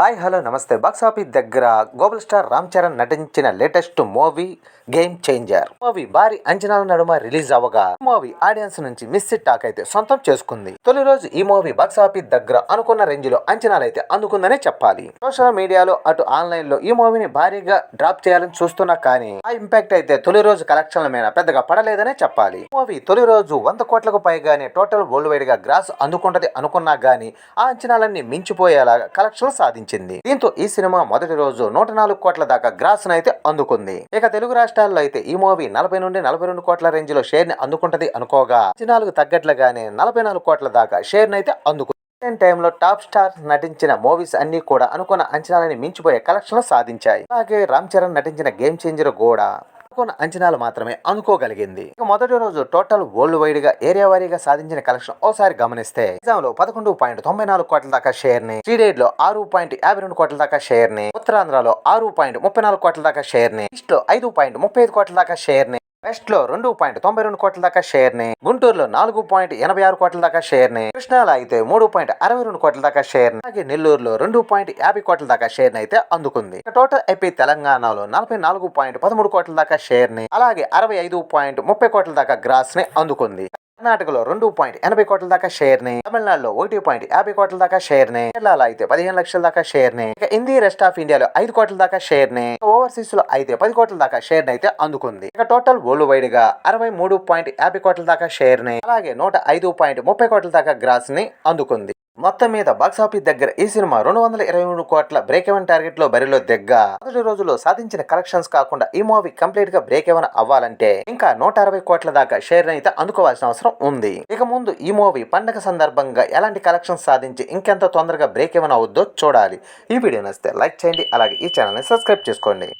Hi hello నమస్తే. Box office దగ్గర global star Ram Charan నటించిన latest movie Game Changer. Movie భారీ అంచనాల నడుమ రిలీజ్ అవ్వగా మూవీ ఆడియన్స్ నుంచి మిస్ టాక్ అయితే సొంతం చేసుకుంది. తొలి రోజు ఈ మూవీ బాక్స్ ఆఫీస్ దగ్గర అనుకున్న రేంజ్లో అంచనాలు అయితే అందుకుందనే చెప్పాలి. సోషల్ మీడియాలో అటు ఆన్లైన్లో ఈ మూవీని భారీగా డ్రాప్ చేయాలని చూస్తున్నా కానీ ఆ ఇంపాక్ట్ అయితే తొలి రోజు కలెక్షన్ల మీద పెద్దగా పడలేదనే చెప్పాలి. మూవీ తొలి రోజు వంద కోట్లకు పైగానే టోటల్ వరల్డ్ వైడ్గా గ్రాస్ అందుకుంటది అనుకున్నా గానీ ఆ అంచనాలన్నీ మించిపోయేలా కలెక్షన్లు సాధించింది దీంతో ఈ సినిమా మొదటి రోజు నూట నాలుగు కోట్ల దాకా గ్రాస్ అయితే అందుకుంది. ఇక తెలుగు రాష్ట్రాల్లో అయితే ఈ మూవీ నలభై నుండి నలభై రెండు కోట్ల రేంజ్లో షేర్ని అందుకుంటది అనుకోగా. నాలుగు తగ్గట్లుగానే నలభై నాలుగు కోట్ల దాకా షేర్ అయితే అందుకుంది టైంలో టాప్ స్టార్ నటించిన మూవీస్ అన్ని కూడా అనుకున్న అంచనాలని మించిపోయే కలెక్షన్లు సాధించాయి. అలాగే రామ్ చరణ్ నటించిన గేమ్ చేంజర్ కూడా. అనుకున్న అంచనాలు మాత్రమే అనుకోగలిగింది. మొదటి రోజు టోటల్ వరల్డ్ వైడ్గా ఏరియా వారీగా సాధించిన కలెక్షన్ ఓసారి గమనిస్తే నిజాం లో పదకొండు పాయింట్ తొంభై నాలుగు కోట్ల దాకా షేర్ని శ్రీడేడ్లో ఆరు పాయింట్ యాభై రెండు కోట్ల దాకా షేర్ని ఉత్తరాంధ్రలో ఆరు పాయింట్ ముప్పై నాలుగు కోట్ల దాకా షేర్ని ఈస్ట్లో ఐదు పాయింట్ ముప్పై ఐదు కోట్ల దాకా షేర్ని వెస్ట్లో రెండు పాయింట్ తొంభై రెండు కోట్ల దాకా షేర్ని గుంటూరులో నాలుగు పాయింట్ ఎనభై ఆరు కోట్ల దాకా షేర్ని కృష్ణాలో అయితే మూడు పాయింట్ అరవై రెండు కోట్ల దాకా షేర్ని అలాగే నెల్లూరులో రెండు పాయింట్ యాభై కోట్ల దాకా షేర్ని అయితే అందుకుంది. టోటల్ ఐపీ తెలంగాణలో నలభై నాలుగు పాయింట్ పదమూడు కోట్ల దాకా షేర్ని అలాగే అరవై ఐదు పాయింట్ ముప్పై కోట్ల దాకా గ్రాస్ని అందుకుంది. కర్ణాటకలో రెండు పాయింట్ ఎనభై కోట్ల దాకా షేర్ని తమిళనాడులో ఒకటి పాయింట్ యాభై కోట్ల దాకా షేర్ని కేరళలో అయితే పదిహేను లక్షల దాకా షేర్ని ఇక హిందీ రెస్ట్ ఆఫ్ ఇండియాలో ఐదు కోట్ల దాకా షేర్ని ఓవర్సీస్లో అయితే పది కోట్ల దాకా షేర్ని అయితే అందుకుంది. ఇక టోటల్ వరల్డ్ వైడ్గా అరవై మూడు పాయింట్ యాభై కోట్ల దాకా షేర్ని అలాగే నూట ఐదు పాయింట్ ముప్పై కోట్ల దాకా గ్రాస్ని అందుకుంది. మొత్తం మీద బాక్స్ ఆఫీస్ దగ్గర ఈ సినిమా రెండు వందల ఇరవై మూడు కోట్ల బ్రేక్ ఎవెన్ టార్గెట్లో బరిలో దిగ్గ. మొదటి రోజులో సాధించిన కలెక్షన్స్ కాకుండా ఈ మూవీ కంప్లీట్గా బ్రేక్ ఎవెన్ అవ్వాలంటే ఇంకా నూట అరవై కోట్ల దాకా షేర్ అయితే అందుకోవాల్సిన అవసరం ఉంది. ఇక ముందు ఈ మూవీ పండగ సందర్భంగా ఎలాంటి కలెక్షన్స్ సాధించి ఇంకెంత తొందరగా బ్రేక్ ఎవెన్ అవుద్దో చూడాలి. ఈ వీడియో నచ్చితే లైక్ చేయండి అలాగే ఈ ఛానల్ని సబ్స్క్రైబ్ చేసుకోండి.